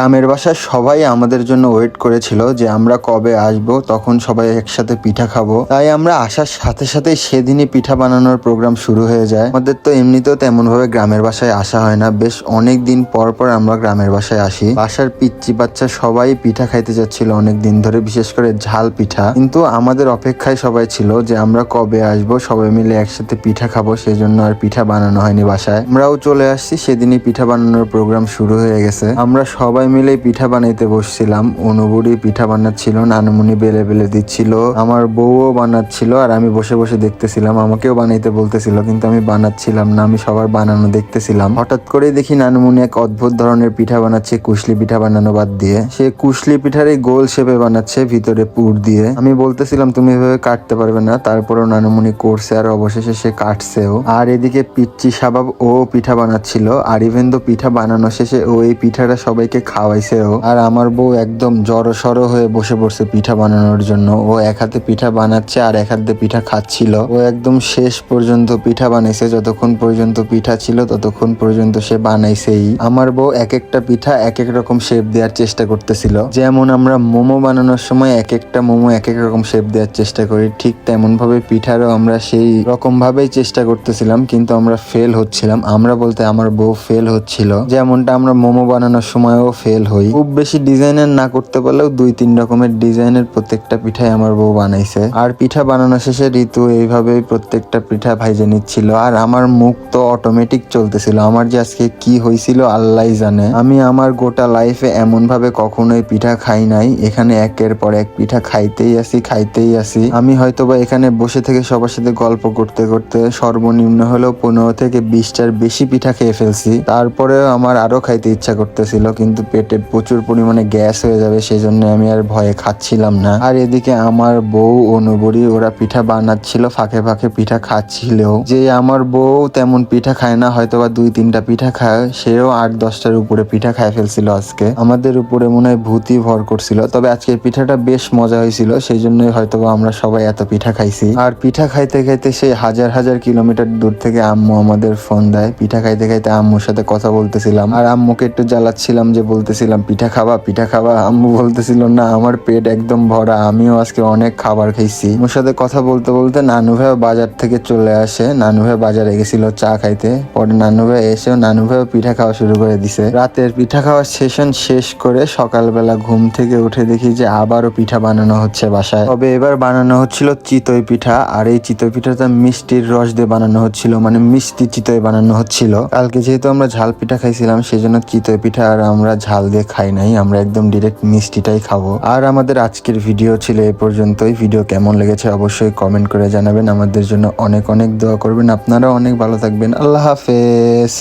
গ্রামের বাসায় সবাই আমাদের জন্য ওয়েট করেছিল যে আমরা কবে আসব, তখন সবাই একসাথে পিঠা খাব। তাই আমরা আসার সাথে সাথে সেদিনই পিঠা বানানোর প্রোগ্রাম শুরু হয়ে যায়। আমাদের তো এমনিতেও তেমন ভাবে গ্রামের বাসায় আসা হয় না। বেশ অনেক দিন পর পর আমরা গ্রামের বাসায় আসি। বাসার পিচ্চি বাচ্চা সবাই পিঠা খাইতে যাচ্ছিল অনেক দিন ধরে, বিশেষ করে ঝাল পিঠা। কিন্তু আমাদের অপেক্ষায় সবাই ছিল যে আমরা কবে আসব, সবাই মিলে একসাথে পিঠা খাব, সেজন্য আর পিঠা বানানো হয়নি বাসায়। আমরাও চলে আসছি, সেদিনই পিঠা বানানোর প্রোগ্রাম শুরু হয়ে গেছে। আমরা সবাই মিলে পিঠা বানাইতে বসছিলাম। অনুবুড়ি পিঠা বানাচ্ছিল, নানুমুনি বেলে বেলে দিচ্ছিল। আমার বউও বানাচ্ছিল আর আমি বসে বসে দেখতেছিলাম। আমাকেও বানাইতে বলতেছিল, কিন্তু আমি বানাচ্ছিলাম না, আমি সবার বানানো দেখতেছিলাম। হঠাৎ করেই দেখি নানুমুনি এক অদ্ভুত ধরনের পিঠা বানাচ্ছে, কুশলি পিঠা বানানো বাদ দিয়ে। সে কুশলি পিঠার এই গোল শেপে বানাচ্ছে ভিতরে পুর দিয়ে। আমি বলতেছিলাম, তুমি এভাবে কাটতে পারবে না। তারপরও নানুমুনি করছে আর অবশেষে সে কাটছেও। আর এদিকে পিচ্চি সাবাব ও পিঠা বানাচ্ছিল। আর ইভেন তো পিঠা বানানো শেষে ও এই পিঠাটা সবাইকে খাওয়াইছেও আর আমার বউ একদম জড়ো সড়ো হয়ে বসে পড়ছে পিঠা বানানোর জন্য। ও এক হাতে পিঠা বানাচ্ছে আর এক হাতে পিঠা খাচ্ছিল। ও একদম শেষ পর্যন্ত পিঠা বানাইছে, যতক্ষণ পর্যন্ত পিঠা ছিল ততক্ষণ পর্যন্ত সে বানাইছেই। আমার বউ এক একটা পিঠা এক এক রকম শেপ দেওয়ার চেষ্টা করতেছিল। যেমন আমরা মোমো বানানোর সময় এক একটা মোমো এক এক রকম শেপ দেওয়ার চেষ্টা করি, ঠিক তেমন ভাবে পিঠারও আমরা সেই রকম ভাবেই চেষ্টা করতেছিলাম, কিন্তু আমরা ফেল হচ্ছিলাম। আমরা বলতে আমার বউ ফেল হচ্ছিল। যেমনটা আমরা মোমো বানানোর সময়ও ফেল হই। খুব বেশি ডিজাইনের না করতে পারলেও দুই তিন রকমের ডিজাইনের প্রত্যেকটা পিঠাই আমার বউ বানাইছে। আর পিঠা বানানো শেষে ঋতু এইভাবেই প্রত্যেকটা পিঠা ভাইজে নিচ্ছিল। আর আমার মুখ তো অটোমেটিক চলতেছিল। আমার যে আজকে কি হয়েছিল আল্লাহ জানে। আমি আমার গোটা লাইফে এমন ভাবে কখনোই পিঠা খাই নাই। এখানে একের পর এক পিঠা খাইতেই আসি খাইতেই আসি। আমি হয়তোবা এখানে বসে থেকে সবার সাথে গল্প করতে করতে সর্বনিম্ন হলেও পনেরো থেকে বিশটার বেশি পিঠা খেয়ে ফেলছি। তারপরেও আমার আরও খাইতে ইচ্ছা করতেছিল, কিন্তু পেটে প্রচুর পরিমাণে গ্যাস হয়ে যাবে সেই জন্য আমি আর ভয়ে খাচ্ছিলাম না। আর এদিকে আমার বউ অনুবরী, ওরা পিঠা বানাচ্ছিল, ফাঁকে ফাঁকে পিঠা খাচ্ছিল যে আমার বউ তেমন পিঠা খায় না, হয়তোবা দুই তিনটা পিঠা খায়, সেও আট দশটার উপরে পিঠা খায় ফেলছিল আজকে। আমাদের উপরে মনে হয় ভূতি ভর করছিল, তবে আজকের পিঠাটা বেশ মজা হয়েছিল সেই জন্যই হয়তোবা আমরা সবাই এত পিঠা খাইছি। আর পিঠা খাইতে খাইতে সেই হাজার হাজার কিলোমিটার দূর থেকে আম্মু আমাদের ফোন দেয়। পিঠা খাইতে খাইতে আম্মুর সাথে কথা বলতেছিলাম, আর আম্মুকে একটু জ্বালাচ্ছিলাম যে বলতেছিলাম, পিঠা খাবা পিঠা খাবা? আম্মু বলতেছিল, না, আমার পেট একদম ভরা, আমিও আজকে অনেক খাবার খাইছি। ওর সাথে কথা বলতে বলতে নানু ভাই বাজার থেকে চলে আসে। নানু ভাই বাজারে গেছিল চা খাইতে। পরে নানু ভাই এসেও নানু ভাই পিঠা খাওয়া শুরু করে দিছে। রাতের পিঠা খাওয়ার সেশন শেষ করে সকালবেলা ঘুম থেকে উঠে দেখি যে আবারও পিঠা বানানো হচ্ছে বাসায়। তবে এবার বানানো হচ্ছিল চিতই পিঠা, আর এই চিতই পিঠাটা মিষ্টির রস দিয়ে বানানো হচ্ছিল মানে মিষ্টি চিতই বানানো হচ্ছিল। কালকে যেহেতু আমরা ঝাল পিঠা খাইছিলাম সেই জন্য চিতই পিঠা আর আমরা ঝাল দিয়ে খাই নাই, আমরা একদম ডিরেক্ট মিষ্টিটাই খাব। আর আমাদের আজকের ভিডিও ছিল এ পর্যন্তই। ভিডিও কেমন লেগেছে অবশ্যই কমেন্ট করে জানাবেন। আমাদের জন্য অনেক অনেক দোয়া করবেন। আপনারা অনেক ভালো থাকবেন। আল্লাহ হাফেজ।